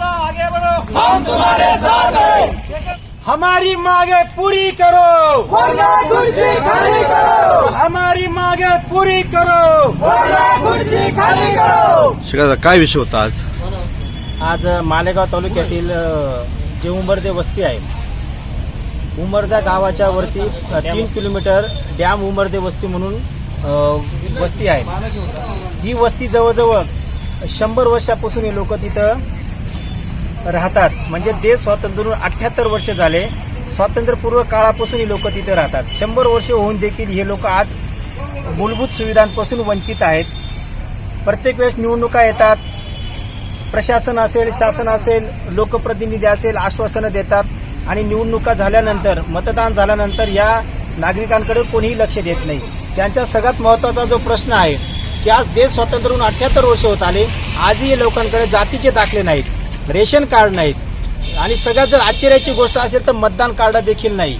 दादा आगे बढ़ो। हम तुम्हारे साथ हैं। हमारी मांगे पूरी करो। वरना गुर्जे खाली करो। हमारी मांगे पूरी करो। वरना गुर्जे खाली करो। शिकायत काय विषय होता आज? आज मालेगाव तालुक्यातील जे उंबरदे वस्ती आहे उंबरदा गावाच्या वरती तीन किलोमीटर डॅम उंबरदे वस्ती म्हणून वस्ती आहे. ही वस्ती जवळजवळ शंभर वर्षापासून हे लोक तिथं राहतात. म्हणजे देश स्वातंत्र्य अठ्याहत्तर वर्ष झाले. स्वातंत्र्यपूर्व काळापासून ही लोक तिथे राहतात. शंभर वर्ष होऊन देखील हे लोक आज मूलभूत सुविधांपासून वंचित आहेत. प्रत्येक वेळेस निवडणुका येतात. प्रशासन असेल शासन असेल लोकप्रतिनिधी असेल आश्वासनं देतात. आणि निवडणुका झाल्यानंतर मतदान झाल्यानंतर या नागरिकांकडे कोणीही लक्ष देत नाही. त्यांचा सगळ्यात महत्त्वाचा जो प्रश्न आहे की आज देश स्वातंत्र्य होऊन अठ्याहत्तर वर्ष होत आले. आजही लोकांकडे जातीचे दाखले नाहीत. रेशन कार्ड नाहीत. आणि सगळ्यात जर आश्चर्याची गोष्ट असेल तर मतदान कार्ड देखील नाही.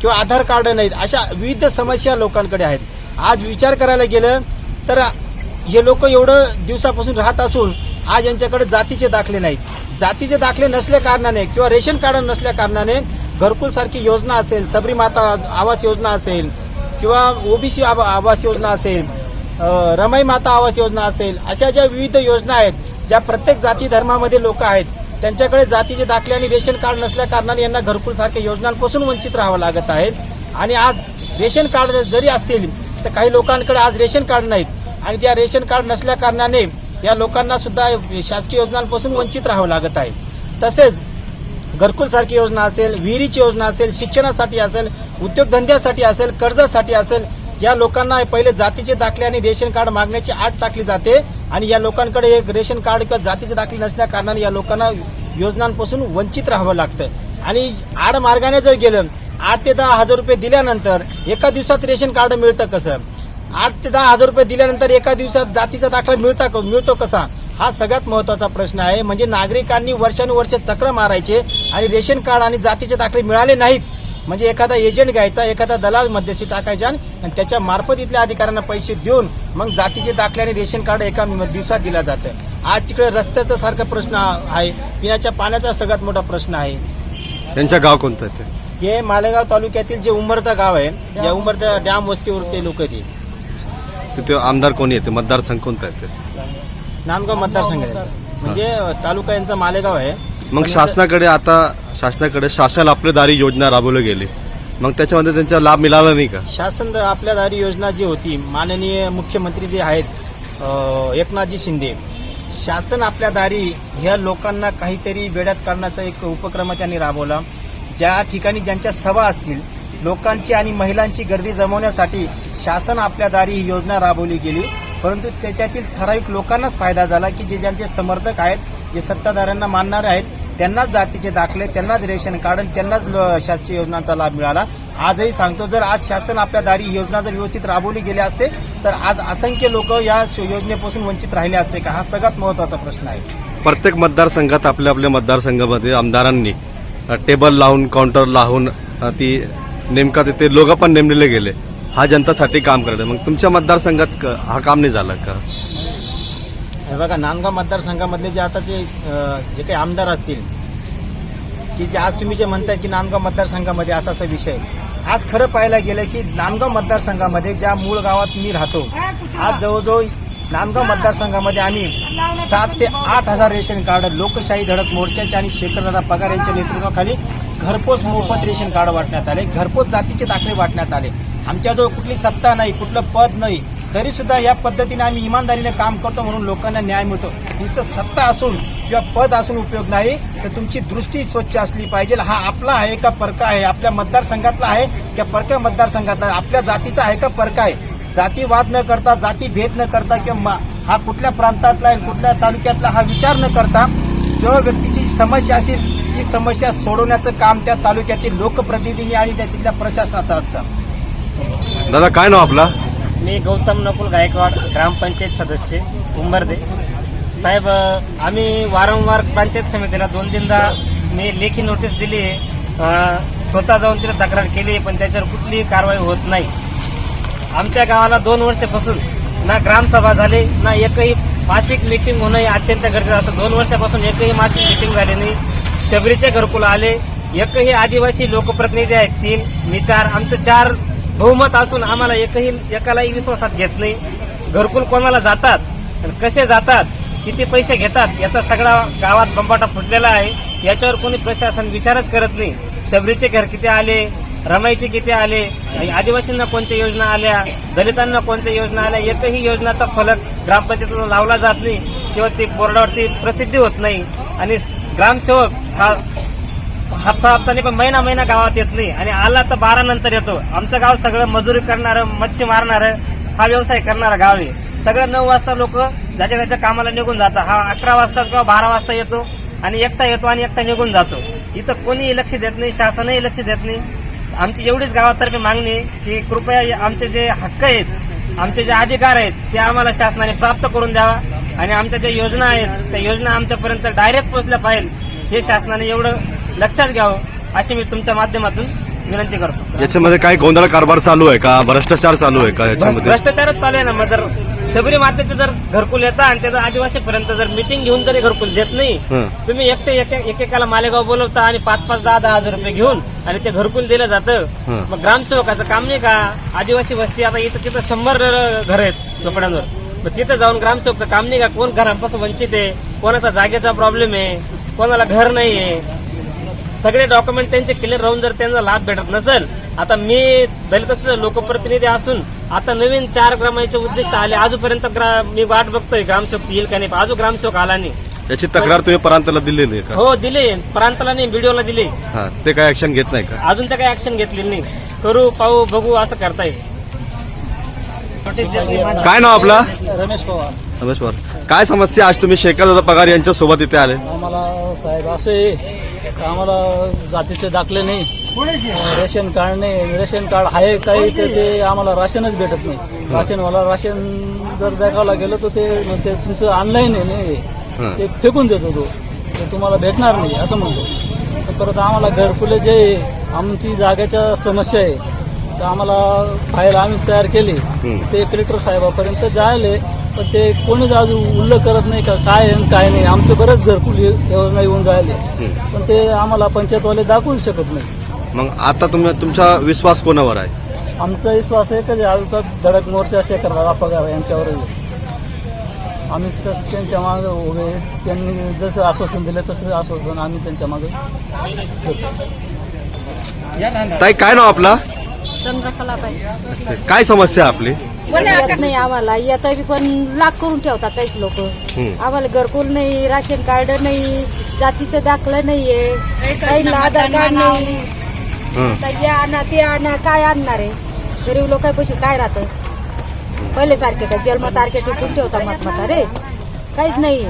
किंवा आधार कार्ड नाहीत. अशा विविध समस्या लोकांकडे आहेत. आज विचार करायला गेलं तर हे लोक एवढं दिवसापासून राहत असून आज यांच्याकडे जातीचे दाखले नाहीत. जातीचे दाखले नसल्या कारणाने किंवा रेशन कार्ड नसल्या कारणाने घरकुल सारखी योजना असेल सबरी माता आवास योजना असेल किंवा ओबीसी आवास योजना असेल रमाई माता आवास योजना असेल अशा ज्या विविध योजना आहेत ज्या प्रत्येक जाती धर्मामध्ये लोक आहेत त्यांच्याकडे जातीचे दाखले आणि रेशन कार्ड नसल्या कारणाने यांना घरकुल सारख्या योजनांपासून वंचित राहावं लागत आहे आणि आज रेशन कार्ड जरी असतील तर काही लोकांकडे आज रेशन कार्ड नाहीत. आणि त्या रेशन कार्ड नसल्या कारणाने या लोकांना सुद्धा शासकीय योजनांपासून वंचित राहावं लागत आहे. तसेच घरकुल सारखी योजना असेल विहिरीची योजना असेल शिक्षणासाठी असेल उद्योगधंद्यासाठी असेल कर्जासाठी असेल या लोकांना पहिले जातीचे दाखले आणि रेशन कार्ड मागण्याची आट टाकली जाते. आणि या लोकांकडे एक रेशन कार्ड किंवा जातीचे दाखले नसल्या कारणाने या लोकांना योजनांपासून वंचित राहावं लागतं आणि आडमार्गाने जर गेलं आठ ते दहा हजार रुपये दिल्यानंतर एका दिवसात रेशन कार्ड मिळतं कसं? आठ ते दहा हजार रुपये दिल्यानंतर एका दिवसात जातीचा दाखला मिळता मिळतो कसा? हा सगळ्यात महत्त्वाचा प्रश्न आहे. म्हणजे नागरिकांनी वर्षानुवर्ष चक्र मारायचे आणि रेशन कार्ड आणि जातीचे दाखले मिळाले नाहीत. म्हणजे एखादा एजंट घ्यायचा एखादा दलाल मध्यस्थी टाकायचा आणि त्याच्या मार्फत इथल्या अधिकाऱ्यांना पैसे देऊन मग जातीचे दाखले आणि रेशन कार्ड एका दिवसात दिला जातं. आज तिकडे रस्त्याचा सारखा प्रश्न आहे. पिण्याच्या पाण्याचा सगळ्यात मोठा प्रश्न आहे. त्यांच्या गाव कोणतं आहे ते? हे मालेगाव तालुक्यातील जे उंबरता गाव आहे या उंबरता डॅम वस्तीवरचे लोक आहेत हे. तिथे आमदार कोणी येते मतदारसंघ कोणता आहे ते? नांदगाव मतदारसंघ. म्हणजे तालुका यांचा मालेगाव आहे. मग शासनाकडे आता शासनाकडे शासन आपली दारी योजना राबवली गेली. मग त्याच्यामध्ये त्यांचा लाभ मिळाला नाही का? शासन आपल्या दारी योजना जी होती माननीय मुख्यमंत्री जे आहेत एकनाथजी शिंदे शासन आपल्या दारी ह्या लोकांना काहीतरी वेड्यात काढण्याचा एक उपक्रम त्यांनी राबवला. ज्या ठिकाणी ज्यांच्या सभा असतील लोकांची आणि महिलांची गर्दी जमवण्यासाठी शासन आपल्या दारी ही योजना राबवली गेली. परंतु त्याच्यातील ठराविक लोकांनाच फायदा झाला की जे ज्यांचे समर्थक आहेत जे सत्ताधाऱ्यांना मानणारे आहेत त्यांनाच जातीचे दाखले त्यांनाच रेशन कार्ड आणि त्यांनाच ल- शासकीय योजनांचा लाभ मिळाला. आजही सांगतो जर आज शासन आपल्या दारी ही योजना जर व्यवस्थित राबवली गेली असते तर आज असंख्य लोक या योजनेपासून वंचित राहिले असते का? हा सगळ्यात महत्त्वाचा प्रश्न आहे. प्रत्येक मतदारसंघात आपल्या आपल्या मतदारसंघामध्ये आमदारांनी टेबल लावून काउंटर लावून ती नेमका तिथे लोक पण नेमलेले गेले. हा जनतासाठी काम करत मग तुमच्या मतदारसंघात क- हा काम नाही झालं का? हे बघा नांदगाव मतदारसंघामधले जे आताचे जे काही आमदार असतील की जे आज तुम्ही जे म्हणताय की नांदगाव मतदारसंघामध्ये असा असा विषय आज खरं पाहायला गेलं की नांदगाव मतदारसंघामध्ये ज्या मूळ गावात मी राहतो आज जवळजवळ नांदगाव मतदारसंघामध्ये आम्ही सात ते आठ हजार रेशन कार्ड लोकशाही धडक मोर्चाचे आणि शेखरदादा पगार यांच्या नेतृत्वाखाली घरपोच मोफत रेशन कार्ड वाटण्यात आले घरपोच जातीचे दाखले वाटण्यात आले. आमच्याजवळ कुठली सत्ता नाही कुठलं पद नाही. तरी सुद्धा या पद्धतीने आम्ही इमानदारीने काम करतो म्हणून लोकांना न्याय मिळतो. नुसतं सत्ता असून किंवा पद असून उपयोग नाही तर तुमची दृष्टी स्वच्छ असली पाहिजे. हा आपला आहे का परका आहे? आपल्या मतदारसंघातला आहे किंवा परक्या मतदारसंघातला? आहे? आपल्या जातीचा आहे का परका आहे? जातीवाद न करता जाती भेद न करता किंवा मा- हा कुठल्या प्रांतातला आहे कुठल्या तालुक्यातला हा विचार न करता जो व्यक्तीची समस्या असेल ती समस्या सोडवण्याचं काम त्या तालुक्यातील लोकप्रतिनिधी आणि त्या तिथल्या प्रशासनाचं असतं. दादा काय नाव आपला? मी गौतम नकुल गायकवाड ग्रामपंचायत सदस्य उंबरदे. साहेब आम्ही वारंवार पंचायत समितीला दोन तीनदा मी लेखी नोटीस दिली आहे. स्वतः जाऊन तिला तक्रार केली आहे, पण त्याच्यावर कुठलीही कारवाई होत नाही. आमच्या गावाला दोन वर्षापासून ना ग्रामसभा झाली ना एकही मासिक मीटिंग होणं हे अत्यंत गरजेचं असं दोन वर्षापासून एकही मासिक मीटिंग झाली नाही. शबरीचे घरकुल आले एकही आदिवासी लोकप्रतिनिधी आहेत तीन मी चार आमचं चार बहुमत असून आम्हाला एकही एकालाही विश्वासात घेत नाही. घरकुल कोणाला जातात आणि कसे जातात किती पैसे घेतात याचा सगळा गावात बंबाटा फुटलेला आहे. याच्यावर कोणी प्रशासन विचारच करत नाही. शबरीचे घर किती आले रमाईचे किती आले आदिवासींना कोणत्या योजना आल्या दलितांना कोणत्या योजना आल्या एकही योजनाचा फलक ग्रामपंचायतीला लावला जात नाही. किंवा ती बोर्डावरती प्रसिद्धी होत नाही. आणि ग्रामसेवक हा हप्ता हप्ताने पण महिना महिना गावात येत नाही. आणि आला तर बारा नंतर येतो. आमचं गाव सगळं मजुरी करणारं मच्छी मारणारं हा व्यवसाय करणारा गाव आहे. सगळं नऊ वाजता लोक ज्याच्या त्याच्या कामाला निघून जातात. हा अकरा वाजता किंवा बारा वाजता येतो आणि एकटा येतो आणि एकटा निघून जातो. इथं कोणीही लक्ष देत नाही शासनही लक्ष देत नाही. आमची एवढीच गावातर्फे मागणी की कृपया आमचे जे हक्क आहेत आमचे जे अधिकार आहेत ते आम्हाला शासनाने प्राप्त करून द्यावा. आणि आमच्या ज्या योजना आहेत त्या योजना आमच्यापर्यंत डायरेक्ट पोहोचल्या पाहिजे हे शासनाने एवढं लक्षात घ्यावं अशी मी तुमच्या माध्यमातून विनंती करतो. याच्यामध्ये काय गोंधळ कारभार चालू आहे का? भ्रष्टाचार चालू आहे का याच्यामध्ये? भ्रष्टाचारच चालू आहे ना मग जर शबरी मातेचं जर घरकुल येतं आणि त्याचं आदिवासीपर्यंत जर मिटिंग घेऊन जरी घरकुल देत नाही. तुम्ही एकटे एके- एकेकाला मालेगाव बोलवता आणि पाच पाच दहा दहा हजार रुपये घेऊन आणि ते घरकुल दिलं जातं. मग ग्रामसेवकाचं काम नाही का? आदिवासी वस्ती आता इथं तिथं शंभर घर आहेत झोपड्यांवर. मग तिथं जाऊन ग्रामसेवकचं काम नाही का? कोण घरापासून वंचित आहे? कोणाचा जागेचा प्रॉब्लेम आहे? कोणाला घर नाही आहे सगळे डॉक्युमेंट त्यांचे क्लिअर राहून जर त्यांना लाभ भेटत नसेल आता मी दलित लोकप्रतिनिधी असून आता नवीन चार ग्रामाचे उद्दिष्ट आले आजपर्यंत मी वाट बघतोय ग्रामसेवक येईल का नाही अजून ग्रामसेवक आला नाही. याची तक्रार तुम्ही प्रांताला दिलेली आहे का? हो दिले प्रांताला नाही व्हिडिओला दिले हा ते काय ऍक्शन घेत नाही का? अजून तर काही ऍक्शन घेतलेली नाही. करू पाहू बघू असं करताय. काय नाव आपला? रमेश पवार. रमेश पवार. काय समस्या? आज तुम्ही शेखरदादा पगार यांच्या सोबत इथे आले. आम्हाला साहेब असे आम्हाला जातीचे दाखले नाही. रेशन कार्ड नाही. रेशन कार्ड आहे काही तर ते आम्हाला राशनच भेटत नाही. राशनवाला राशन जर दाखवायला गेलो तर ते म्हणते तुमचं ऑनलाईन आहे नाही. ते फेकून देतो तो. ते तुम्हाला भेटणार नाही असं म्हणतो. तर परत आम्हाला घरकुले जे आहे, आमची जागेच्या समस्या आहे तर आम्हाला फाईल आम्ही तयार केली. ते कलेक्टर साहेबापर्यंत जायले. पण ते कोणीच अजून उल्लेख करत नाही का काय आहे आणि काय नाही आमचे बरेच घरकुल योजना येऊन जायले. पण ते आम्हाला पंचायतवाले दाखवू शकत नाही मग आता तुम्ही तुमचा विश्वास कोणावर आहे आमचा विश्वास आहे आजचा धडक मोर्चा शेखर पगार यांच्यावर आहे. आम्ही तसं त्यांच्या मागे उभे आहे. त्यांनी जसं आश्वासन दिलं तसं आश्वासन आम्ही त्यांच्या मागे. ताई काय नाव आपला चंद्रकला काय समस्या आहे आपली येत नाही आम्हाला. येता बी पण लाख करून ठेवतात काही लोक. हम्म. आम्हाला घरकुल नाही राशन कार्ड नाही जातीचं दाखलं नाहीये. काही आधार कार्ड नाही. हं. आता हे आणा ते आणा काय आणणार आहे? गरीब लोकांपाशी काय राहतं पहिले सारखे का? जन्म तारखे टिकून ठेवता मत रे. काहीच नाही.